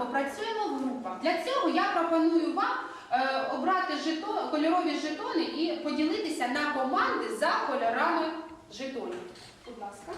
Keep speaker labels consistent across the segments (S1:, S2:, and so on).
S1: попрацюємо в групах. Для цього я пропоную вам е, обрати жетон, кольорові жетони і поділитися на команди за кольорами жетонів. Будь ласка.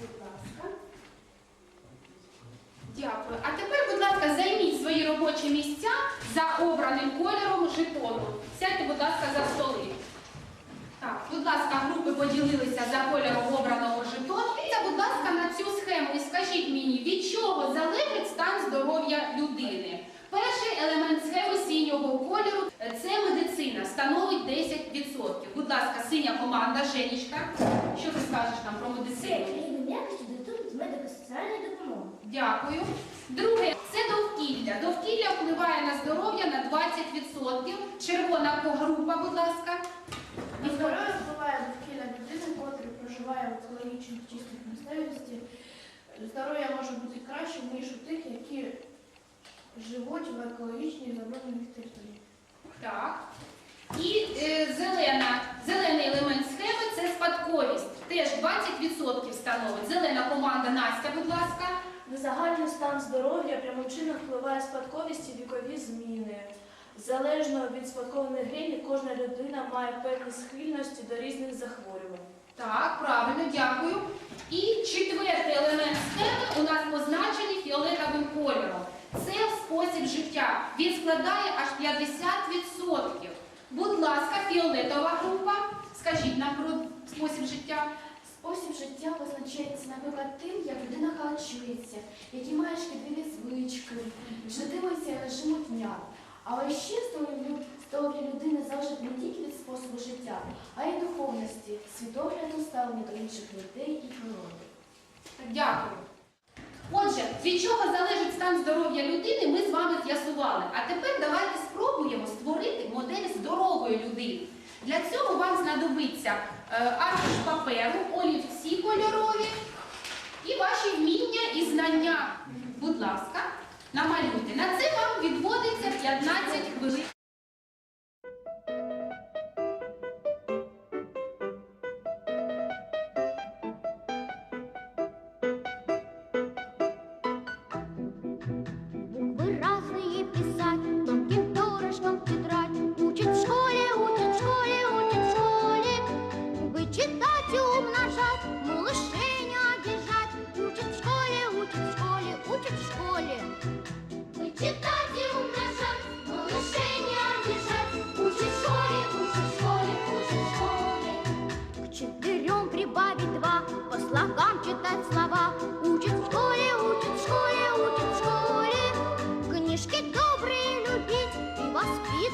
S1: Будь ласка. Дякую. А тепер, будь ласка, займіть свої робочі місця за обраним кольором жетону. Сядьте, будь ласка, за столи. Так, будь ласка, групи поділилися за кольором обраного жетону. Та, будь ласка, на цю схему і скажіть мені, від чого залежить стан здоров'я людини. Перший елемент схеми синього кольору це медицина, становить 10%. Будь ласка, синя команда, Женічка. Що ти скажеш нам про медицину?
S2: рівень якості доступність медико-соціальної допомоги.
S1: Дякую. Друге це довкілля. Довкілля впливає на здоров'я на 20%. Червона група, будь ласка.
S3: На здоров'я впливає довкілля людини, котрий проживає в екологічно чистих місцевості. Здоров'я може бути кращим, ніж у тих, які живуть в екологічно забруднених територіях.
S1: Так. І е, зелена, зелений елемент схеми це спадковість. Теж 20% становить. Зелена команда Настя, будь ласка.
S4: На загальний стан здоров'я прямим чином впливає спадковість і вікові зміни. Залежно від спадкованих генів, кожна людина має певні схильності до різних захворювань.
S1: Так, правильно, дякую. І четвертий елемент схеми у нас позначений фіолетовим кольором. Це спосіб життя. Він складає аж 50%. Будь ласка, фіолетова група. Скажіть нам про спосіб життя.
S5: Спосіб життя позначається, наприклад, тим, як людина харчується, які має шкідливі звички, чи дотримується режиму дня. Але ще здоров'я людини залежить не тільки від способу життя, а й духовності, світогляду, ставлення до інших людей і природи.
S1: Дякую. Отже, від чого залежить стан здоров'я людини, ми з вами з'ясували. А тепер давайте спробуємо створити модель здорової людини. Для цього вам знадобиться е, аркуш паперу, олівці кольорові і ваші вміння і знання. Будь ласка, намалюйте. На це вам відводиться 15 хвилин.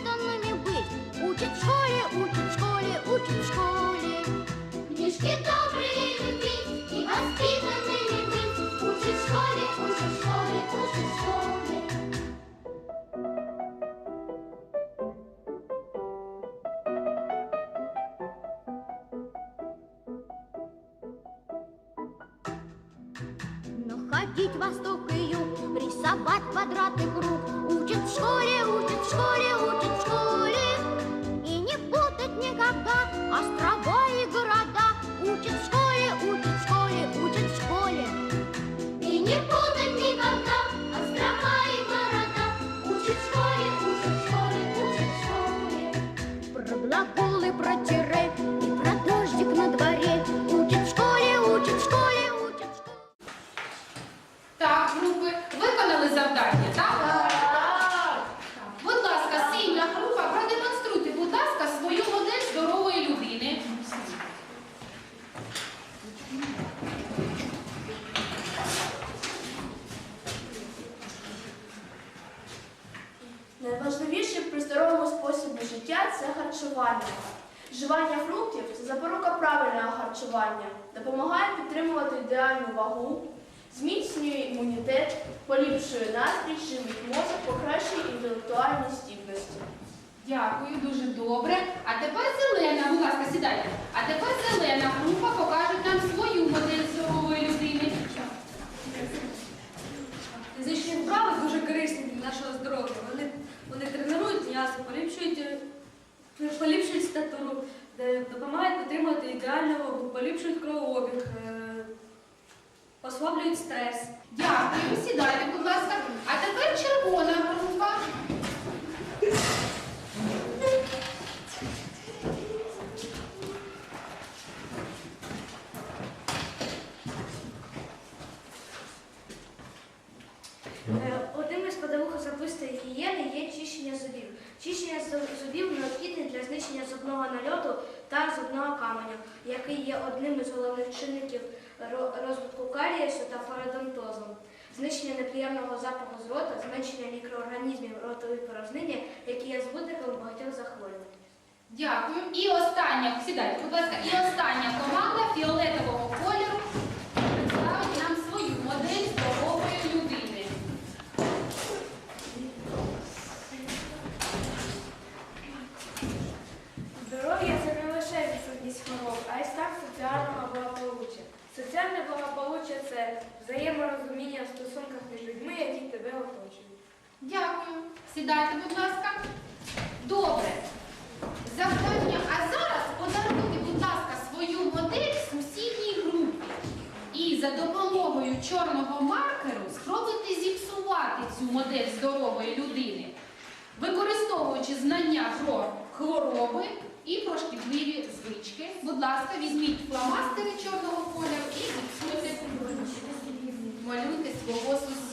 S2: Воспитанными быть. Ходить в восток и юг, рисовать квадрат круг. Учат в школе, учат в школе, учат в школе
S4: Вживання фруктів це запорука правильного харчування, допомагає підтримувати ідеальну вагу, зміцнює імунітет, поліпшує настрій, живий мозок, покращує інтелектуальні здібності.
S1: Дякую, дуже добре. А тепер зелена, будь ласка, сідайте. А тепер зелена група покаже нам свою модель здорової людини.
S6: Фізичні вправи дуже корисні для нашого здоров'я.
S1: Покажуть
S6: ідеальну вагу, поліпшують кровообіг, е, послаблюють стрес.
S1: Дякую, сідайте, будь ласка. А тепер червона група.
S7: Е, Одним із складових особистої гігієни є чищення зубів. Чищення зу- зубів необхідне для знищення зубного нальоту та зубного каменю, який є одним із головних чинників розвитку карієсу та пародонтозу. Знищення неприємного запаху з рота, зменшення мікроорганізмів ротової порожнини, які є збудником багатьох захворювань.
S1: Дякую. І остання, сідайте, будь ласка, і остання команда фіолетового кольору представить нам свою модель здорової людини.
S8: Здоров'я це не лише відсутність хвороб, а й стан соціального благополуччя. Соціальне благополуччя це взаєморозуміння в стосунках між людьми, які тебе оточують.
S1: Дякую. Сідайте, будь ласка. Добре. Завдання. А зараз подаруйте, будь ласка, свою модель сусідній групі. І за допомогою чорного маркеру спробуйте зіпсувати цю модель здорової людини, використовуючи знання про хвороби і про шкідливі звички. Будь ласка, візьміть фломастери чорного кольору і зіпсуйте, малюйте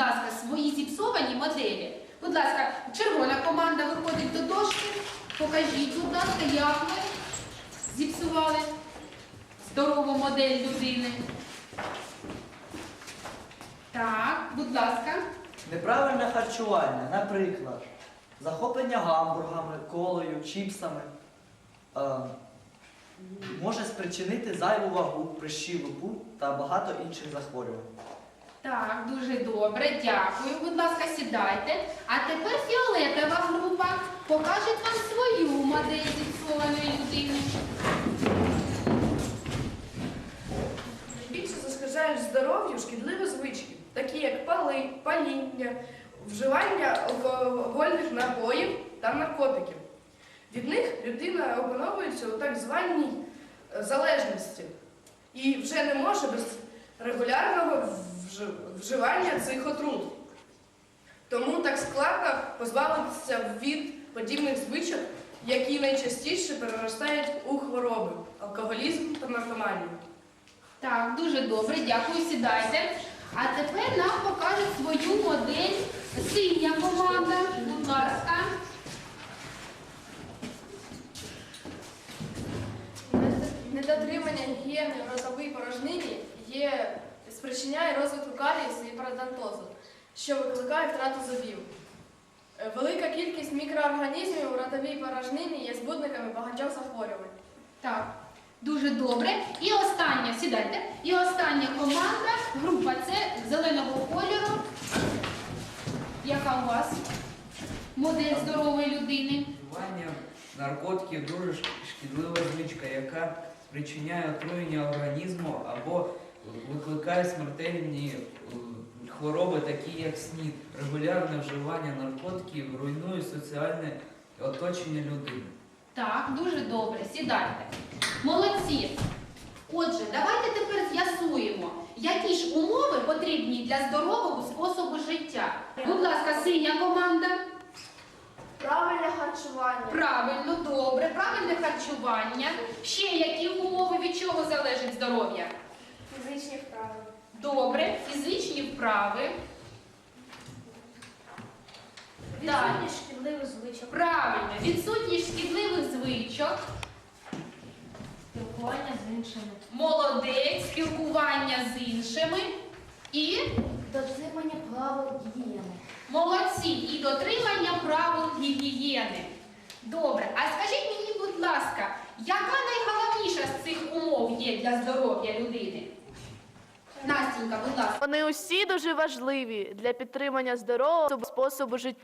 S1: ласка, свої зіпсовані моделі. Будь ласка, червона команда виходить до дошки. Покажіть, будь ласка, як ви зіпсували здорову модель людини. Так, будь ласка.
S9: Неправильне харчування, наприклад, захоплення гамбургами, колою, чіпсами е, може спричинити зайву вагу, прищілопу та багато інших захворювань.
S1: Так, дуже добре, дякую. Будь ласка, сідайте. А тепер фіолетова група покаже вам свою модель зіпсованої людини.
S4: Більше зашкоджають здоров'ю шкідливі звички, такі як пали, паління, вживання алкогольних напоїв та наркотиків. Від них людина опановується у так званій е, залежності і вже не може без регулярного вживання цих отрут. Тому так складно позбавитися від подібних звичок, які найчастіше переростають у хвороби, алкоголізм та наркоманію.
S1: Так, дуже добре, дякую, сідайте. А тепер нам покажуть свою модель синя команда. Будь ласка.
S8: Недотримання гігієни в ротовій порожнині є, спричиняє розвиток карієсу і пародонтозу, що викликає втрату зубів. Е, Велика кількість мікроорганізмів у ротовій порожнині є збудниками багатьох захворювань.
S1: Так, дуже добре. І остання, сідайте. І остання команда, група С зеленого кольору. Яка у вас модель здорової людини?
S10: Вживання наркотиків дуже шкідлива звичка, яка спричиняє отруєння організму або викликає смертельні е, хвороби, такі як СНІД. Регулярне вживання наркотиків руйнує соціальне оточення людини.
S1: Так, дуже добре, сідайте. Молодці. Отже, давайте тепер з'ясуємо, які ж умови потрібні для здорового способу життя. Будь ласка, синя команда.
S4: Правильне харчування.
S1: Правильно, добре, правильне харчування. Ще які умови від чого залежить здоров'я?
S4: Фізичні вправи.
S1: Добре, фізичні вправи. Далі.
S7: Відсутність шкідливих звичок.
S1: Правильно, відсутність шкідливих звичок.
S5: Спілкування з іншими.
S1: Молодець, спілкування з іншими і
S5: Дотримання правил гігієни.
S1: молодці, і дотримання правил гігієни. Добре, а скажіть мені, будь ласка, яка найголовніша з цих умов є для здоров'я людини? Настінька, будь ласка.
S11: Вони усі дуже важливі для підтримання здорового способу життя.